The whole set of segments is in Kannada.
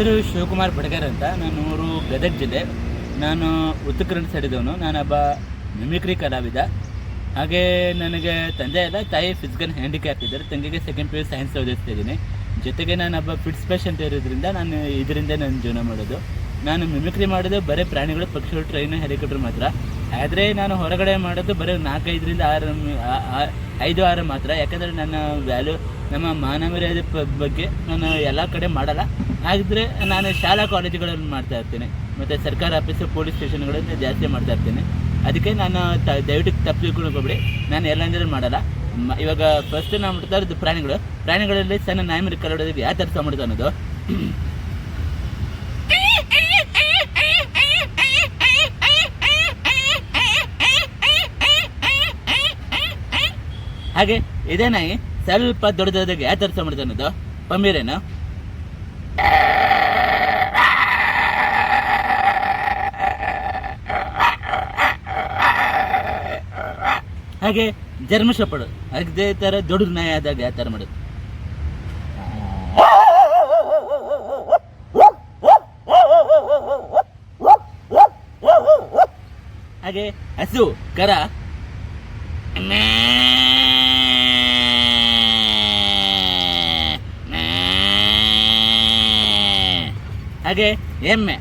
ಹೆಸರು ಶಿವಕುಮಾರ್ ಬಡಗರ್ ಅಂತ. ನಾನು ಊರು ಗದಗ ಜಿಲ್ಲೆ. ನಾನು ಉತ್ತರ ಕನ್ನಡ ಸೈಡಿದವನು ನಾನೊಬ್ಬ ಮಿಮಿಕ್ರಿ ಕಲಾವಿದ. ಹಾಗೆ ನನಗೆ ತಂದೆ ಎಲ್ಲ ತಾಯಿ ಫಿಸಿಕಲ್ ಹ್ಯಾಂಡಿಕ್ಯಾಪ್ ಇದ್ದಾರೆ. ತಂಗಿಗೆ ಸೆಕೆಂಡ್ ಪಿ ಯು ಸೈನ್ಸ್ ಓದಿಸ್ತಾ ಇದ್ದೀನಿ. ಜೊತೆಗೆ ನಾನೊಬ್ಬ ಫಿಟ್ಸ್ ಪೇಷಂಟ್ ಇರೋದ್ರಿಂದ ನಾನು ಇದರಿಂದ ನಾನು ಜೀವನ ಮಾಡೋದು. ನಾನು ಮಿಮಿಕ್ರಿ ಮಾಡೋದು, ಬರೀ ಪ್ರಾಣಿಗಳು, ಪಕ್ಷಿಗಳು, ಟ್ರೈನು, ಹೆಲಿಕಾಪ್ಟರ್ ಮಾತ್ರ. ಆದರೆ ನಾನು ಹೊರಗಡೆ ಮಾಡೋದು ಬರೀ ನಾಲ್ಕೈದರಿಂದ ಆರು ಐದು ಆರು ಮಾತ್ರ. ಯಾಕಂದರೆ ನನ್ನ ವ್ಯಾಲ್ಯೂ ನಮ್ಮ ಮಾನವೀಯತೆ ಬಗ್ಗೆ ನಾನು ಎಲ್ಲ ಕಡೆ ಮಾಡಲ್ಲ. ಹಾಗಿದ್ರೆ ನಾನು ಶಾಲಾ ಕಾಲೇಜುಗಳನ್ನು ಮಾಡ್ತಾ ಇರ್ತೀನಿ. ಮತ್ತು ಸರ್ಕಾರ ಆಫೀಸು, ಪೊಲೀಸ್ ಸ್ಟೇಷನ್ಗಳನ್ನು ಜಾಸ್ತಿ ಮಾಡ್ತಾ ಇರ್ತೀನಿ. ಅದಕ್ಕೆ ನಾನು ತ, ದಯವಿಟ್ಟು ತಪ್ಪು ತಿಳ್ಕೊಳ್ಕೊಬೇಡಿ ನಾನು ಎಲ್ಲಂದ್ರೆ ಮಾಡಲ್ಲ. ಇವಾಗ ಫಸ್ಟ್ ನಾವು ಮಾಡ್ತಾ ಇರೋದು ಪ್ರಾಣಿಗಳು. ಪ್ರಾಣಿಗಳಲ್ಲಿ ಸಣ್ಣ ನಾಯಿ ಮರಿ ಕಲ್ಲೋಡೋದಕ್ಕೆ ಯಾವ ಥರ ಅನ್ನೋದು? ಹಾಗೆ ಇದೇ ನಾಯಿ ಸ್ವಲ್ಪ ದೊಡ್ಡದಾದಾಗ ಯಾವ ಥರ ಅನ್ನೋದು? ಪಂಬೀರೇನು? ಹಾಗೆ ಜರ್ಮ ಶಪಡು ಅದೇ ಥರ ದೊಡ್ಡ ನಾಯಿ ಆದಾಗ ಯಾವ ಥರ ಮಾಡೋದು ಹಾಗೆ ಹಸು, ಕರ. ಹಾಗೆ ಎಮ್ಮೆ.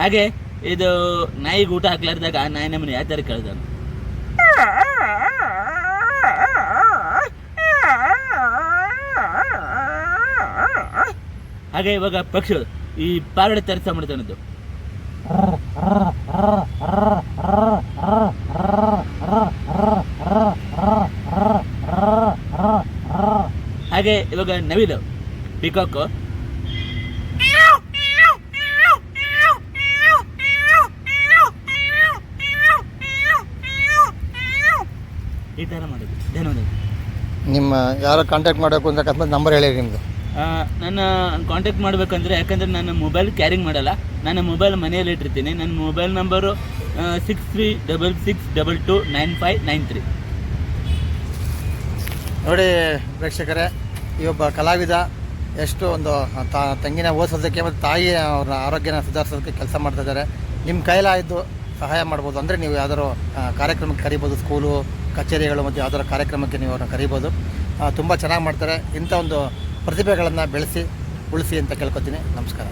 ಹಾಗೆ ಇದು ನಾಯಿಗೆ ಊಟ ಹಾಕ್ಲಾರ್ದಾಗ ಆ ನಾಯಿ ನಮ್ಮನ್ನು ಯಾವ ಥರ ಕೇಳ್ದಾನ ಹಾಗೆ ಇವಾಗ ಪಕ್ಷಿಗಳು ಈ ಪಾರಡೆ ತರಿಸ ಮಾಡ್ತಾನದ್ದು ಹಾಗೆ ಇವಾಗ ನವಿಲು ಪಿಕಾಕು ಈ ಥರ ಮಾಡೋದು ನಿಮ್ಮ ಯಾರು ಕಾಂಟ್ಯಾಕ್ಟ್ ಮಾಡಬೇಕು ಅಂತ ಅಕಸ್ಮಾತ್ ನಂಬರ್ ಹೇಳಿ ನಿಮ್ಮದು ಆ, ನನ್ನ ಕಾಂಟ್ಯಾಕ್ಟ್ ಮಾಡಬೇಕಂದ್ರೆ ಯಾಕಂದರೆ ನಾನು ಮೊಬೈಲ್ ಕ್ಯಾರಿಂಗ್ ಮಾಡಲ್ಲ. ನಾನು ಮೊಬೈಲ್ ಮನೆಯಲ್ಲಿ ಇಟ್ಟಿರ್ತೀನಿ ನನ್ನ mobile number six three double six double two nine five nine three ನೋಡಿ ಪ್ರೇಕ್ಷಕರೇ ಈ ಒಬ್ಬ ಕಲಾವಿದ ಎಷ್ಟು ಒಂದು ತಂಗಿನ ಓದಿಸೋದಕ್ಕೆ ಮತ್ತು ತಾಯಿ ಅವರ ಆರೋಗ್ಯನ ಸುಧಾರಿಸೋದಕ್ಕೆ ಕೆಲಸ ಮಾಡ್ತಾ ಇದ್ದಾರೆ. ನಿಮ್ಮ ಕೈಲಾಯಿದ್ದು ಸಹಾಯ ಮಾಡ್ಬೋದು. ಅಂದರೆ ನೀವು ಯಾವ್ದಾದ್ರು ಕಾರ್ಯಕ್ರಮಕ್ಕೆ ಕರಿಬೋದು, ಸ್ಕೂಲು, ಕಚೇರಿಗಳು ಮತ್ತು ಯಾವ್ದಾದ್ರು ಕಾರ್ಯಕ್ರಮಕ್ಕೆ ನೀವು ಅವ್ರನ್ನ ಕರಿಬೋದು. ತುಂಬ ಚೆನ್ನಾಗಿ ಮಾಡ್ತಾರೆ. ಇಂಥ ಒಂದು ಪ್ರತಿಭೆಗಳನ್ನು ಬೆಳೆಸಿ, ಉಳಿಸಿ ಅಂತ ಕೇಳ್ಕೊತೀನಿ. ನಮಸ್ಕಾರ.